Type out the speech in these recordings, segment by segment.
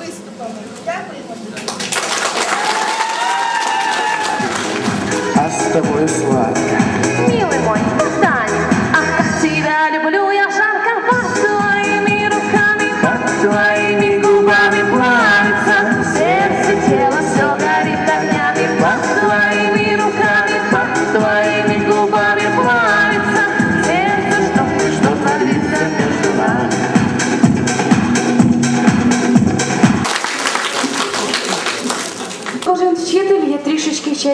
виступами. Дякуємо тобі. А з тобою сладко.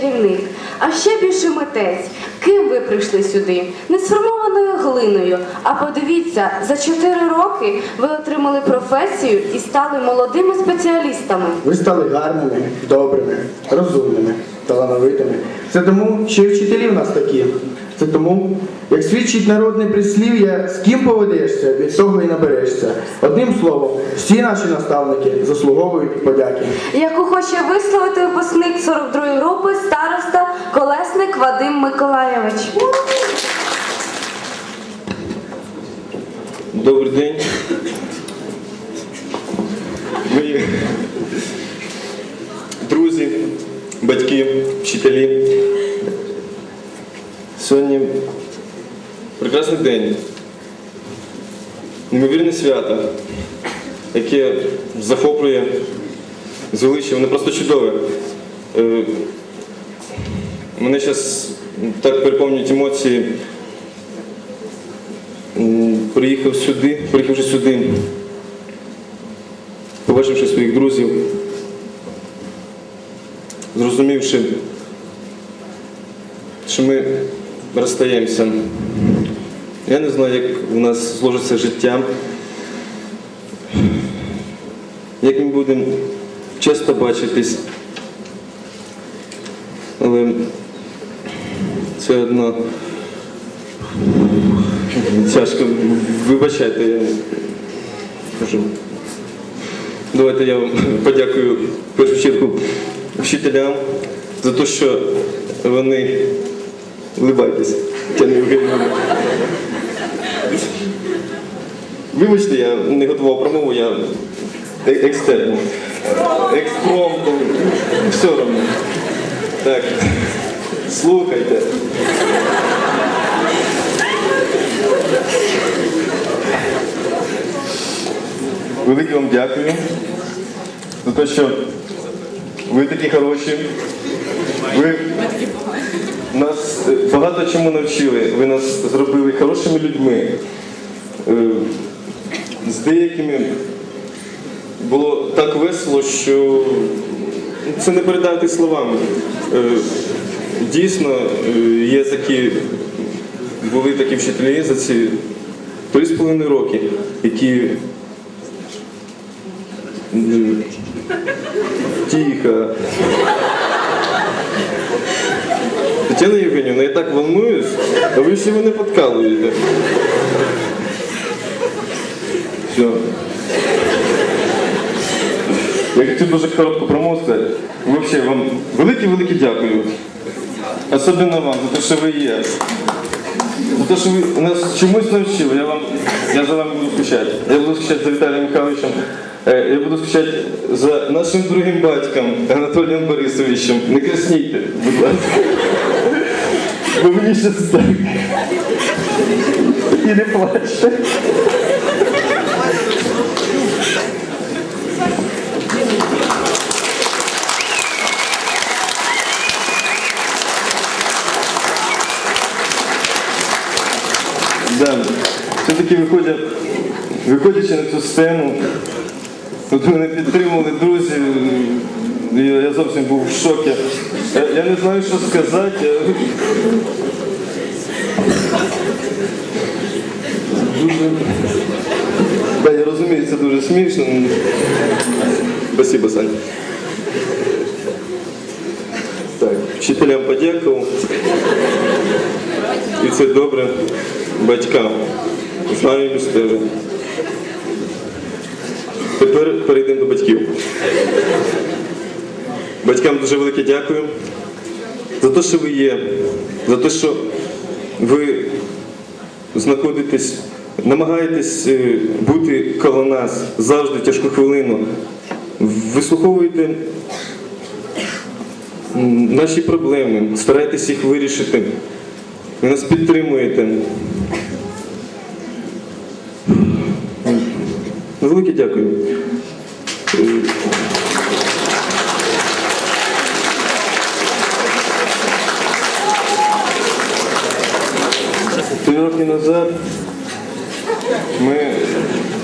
Чарівник, а ще більше митець. Ким ви прийшли сюди? Не сформованою глиною. А подивіться, за 4 роки ви отримали професію і стали молодими спеціалістами. Ви стали гарними, добрими, розумними, талановитими. Це тому, що і вчителі в нас такі. Це тому, як свідчить народне прислів'я, з ким поведешся, від того і наберешся. Одним словом, всі наші наставники заслуговують подяки. Яку хоче висловити випускник 42-ї групи староста Колесник Вадим Миколаєвич. Добрий день. Мої друзі, батьки, вчителі. Сьогодні прекрасний день. Неймовірне свято, яке захоплює звеличує, воно просто чудове. Е, Мене зараз так переповнюють емоції. Приїхав сюди, приїхавши сюди, побачивши своїх друзів, зрозумівши, що ми розстаємося. Я не знаю, як у нас зложиться життя, як ми будемо часто бачитись. Але це одно Тяжко. Вибачайте, я кажу. Давайте я вам подякую в першу чергу вчителям за те, що вони улибайтесь. Тетяна Євгенівна. Вибачте, я не готував промову, я е- екстерн. Експромтом. Все одно. Так. Слухайте. Велике вам дякую за те, що ви такі хороші. Ви нас багато чому навчили. Ви нас зробили хорошими людьми. Е, З деякими було так весело, що це не передати словами. Е, Дійсно, е, є такі, були такі вчителі за ці три з половиною роки, які Тихо. Тетяна так волнуюсь, а ви всі мене подкалуєте. Все. Я хотів дуже коротко промову. Вообще вам велике-велике дякую. Особливо вам за те, що ви є. За те, що ви нас чомусь навчили. Я вам я за вами буду скучати. Я буду скучати за Віталієм Михайловичем. Е, Я буду скучати за нашим другим батьком Анатолієм Борисовичем. Не краснійте, будь ласка. Бо мені ще так. І не плачте. Да. Все-таки виходять, виходячи на цю сцену, тут мене підтримували друзі, я зовсім був в шокі. Я, я не знаю, що сказати. Я... Дуже... Да, я розумію, це дуже смішно. Спасибо, Сань. Так, вчителям подякував. І це добре батькам. Знаю без тебе. Тепер перейдемо до батьків. Батькам дуже велике дякую за те, що ви є, за те, що ви знаходитесь, намагаєтесь е, бути коло нас завжди тяжку хвилину. Вислуховуєте наші проблеми, стараєтесь їх вирішити. Ви нас підтримуєте. Велике дякую. Е, Три назад ми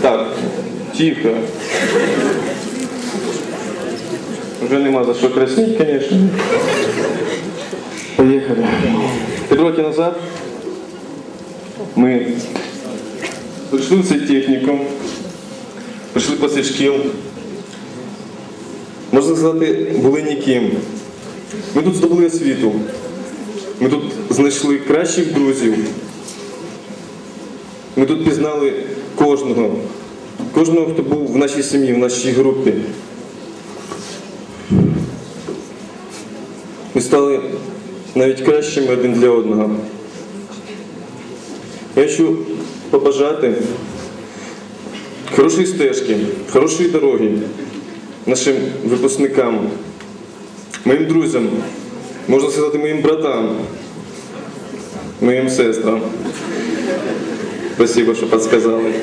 так, тихо. Вже нема за що красніть, звісно. Поїхали. Три роки назад ми прийшли в цей технікум, прийшли після шкіл. Можна сказати, були ніким. Ми тут здобули освіту. Ми тут знайшли кращих друзів. Ми тут пізнали кожного, кожного, хто був в нашій сім'ї, в нашій групі. Ми стали навіть кращими один для одного. Я хочу побажати хорошої стежки, хорошої дороги нашим випускникам, моїм друзям, можна сказати, моїм братам, моїм сестрам. Спасибо, что подсказали.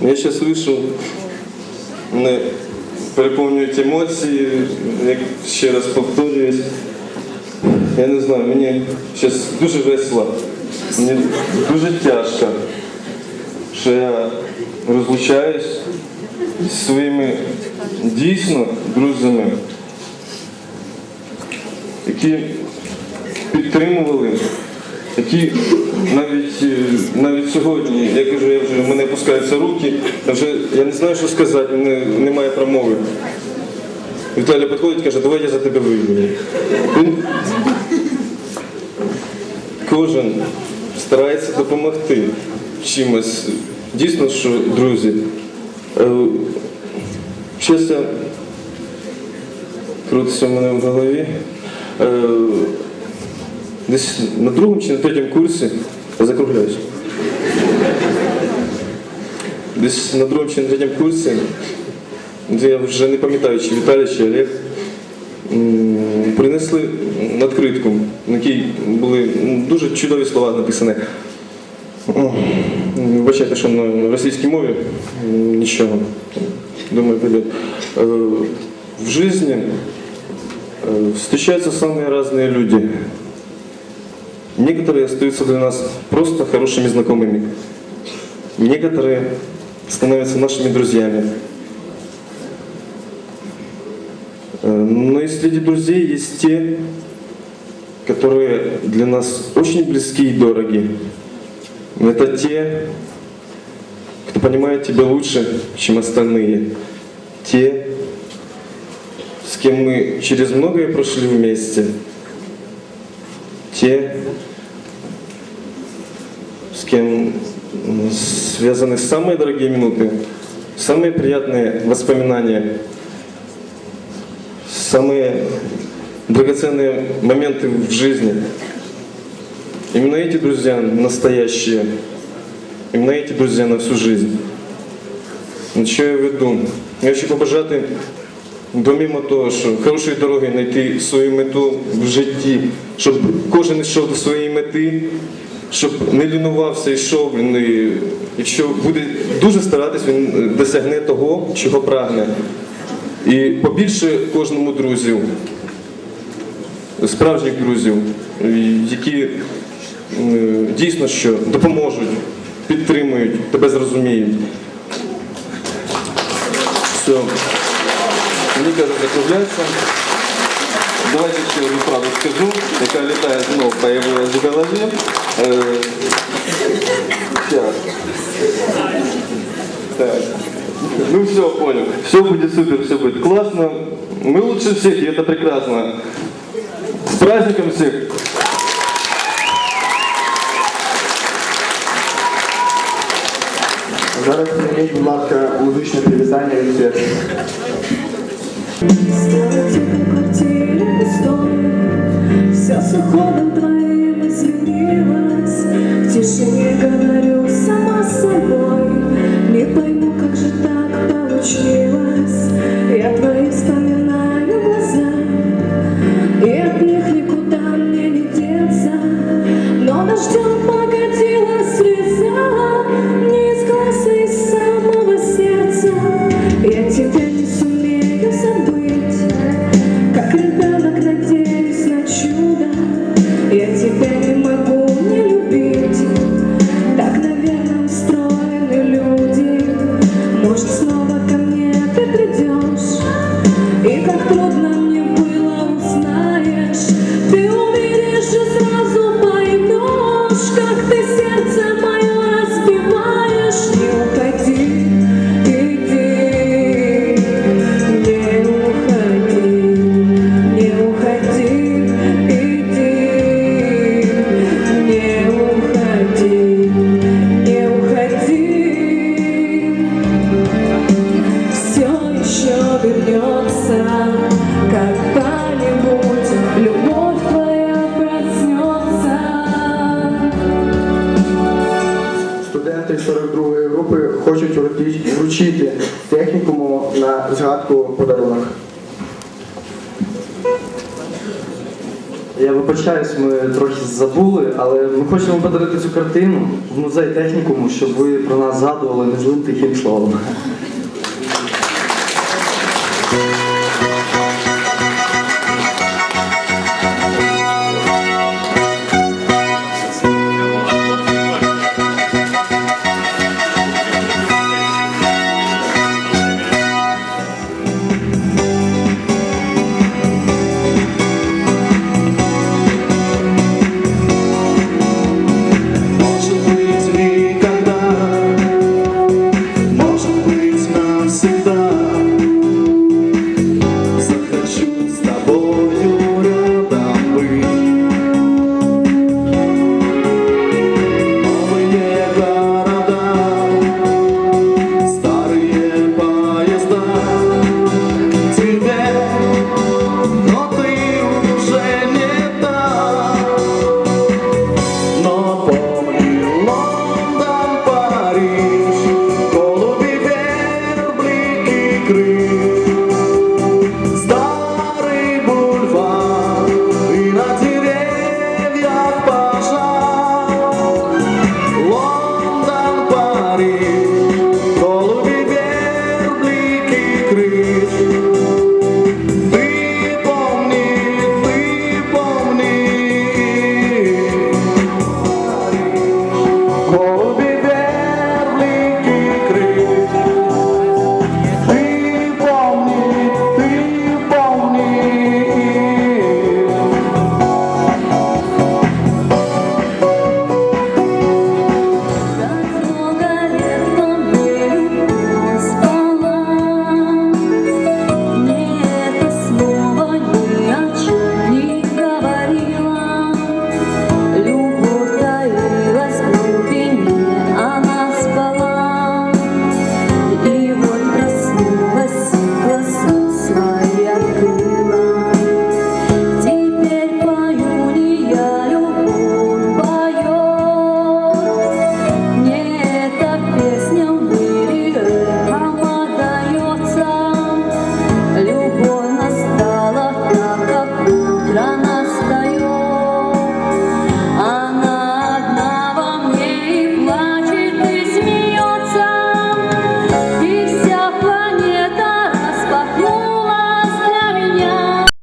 Я сейчас вийшов, мене переповнюють емоції, як ще раз повторююсь. Я не знаю, мені зараз дуже весело, мені дуже тяжко, що я розлучаюсь зі своїми дійсно друзями які підтримували, які навіть, е, навіть сьогодні, я кажу, я вже мене опускаються руки, я вже я не знаю, що сказати, мене немає промови. Віталій підходить і каже, давай я за тебе вийду. Кожен старається допомогти чимось. Дійсно, що друзі. е, Щось крутиться в мене в голові Е, Десь на другому чи на третьому курсі я закругляюсь. Десь на другому чи на третьому курсі, де я вже не пам'ятаю, чи Віталій, чи Олег, м, принесли надкритку, на якій були м, дуже чудові слова написані. О, Вибачайте, що на російській мові м, нічого. Думаю, піде. Е, В житті Э, Встречаются самые разные люди. Некоторые остаются для нас просто хорошими знакомыми. Некоторые становятся нашими друзьями. Э, Но и среди друзей есть те, которые для нас очень близки и дороги. Это те, кто понимает тебя лучше, чем остальные. Те, с кем мы через многое прошли вместе, те, с кем м, связаны самые дорогие минуты, самые приятные воспоминания, самые драгоценные моменты в жизни. Именно эти друзья настоящие, именно эти друзья на всю жизнь. Ну, що я веду? Я хочу побажати Помимо того, що хорошої дороги знайти свою мету в житті, щоб кожен йшов до своєї мети, щоб не лінувався, йшов, він, і якщо буде дуже старатись, він досягне того, чого прагне. І побільше кожному друзів, справжніх друзів, які е, дійсно що допоможуть, підтримують, тебе зрозуміють. Все. Мені кажуть, закругляться. Давайте ще одну правду скажу, яка літає знову появилась в голові. Е, Сейчас. Так. Ну все, понял. Все будет супер, все будет классно. Мы лучше всех, и это прекрасно. С праздником всех! Зараз прийміть, будь ласка, музичне привітання від свята. технікуму на згадку подарунок. Я вибачаюсь, ми трохи забули, але ми хочемо подарити цю картину в музей технікуму, щоб ви про нас згадували не злим тихим словом.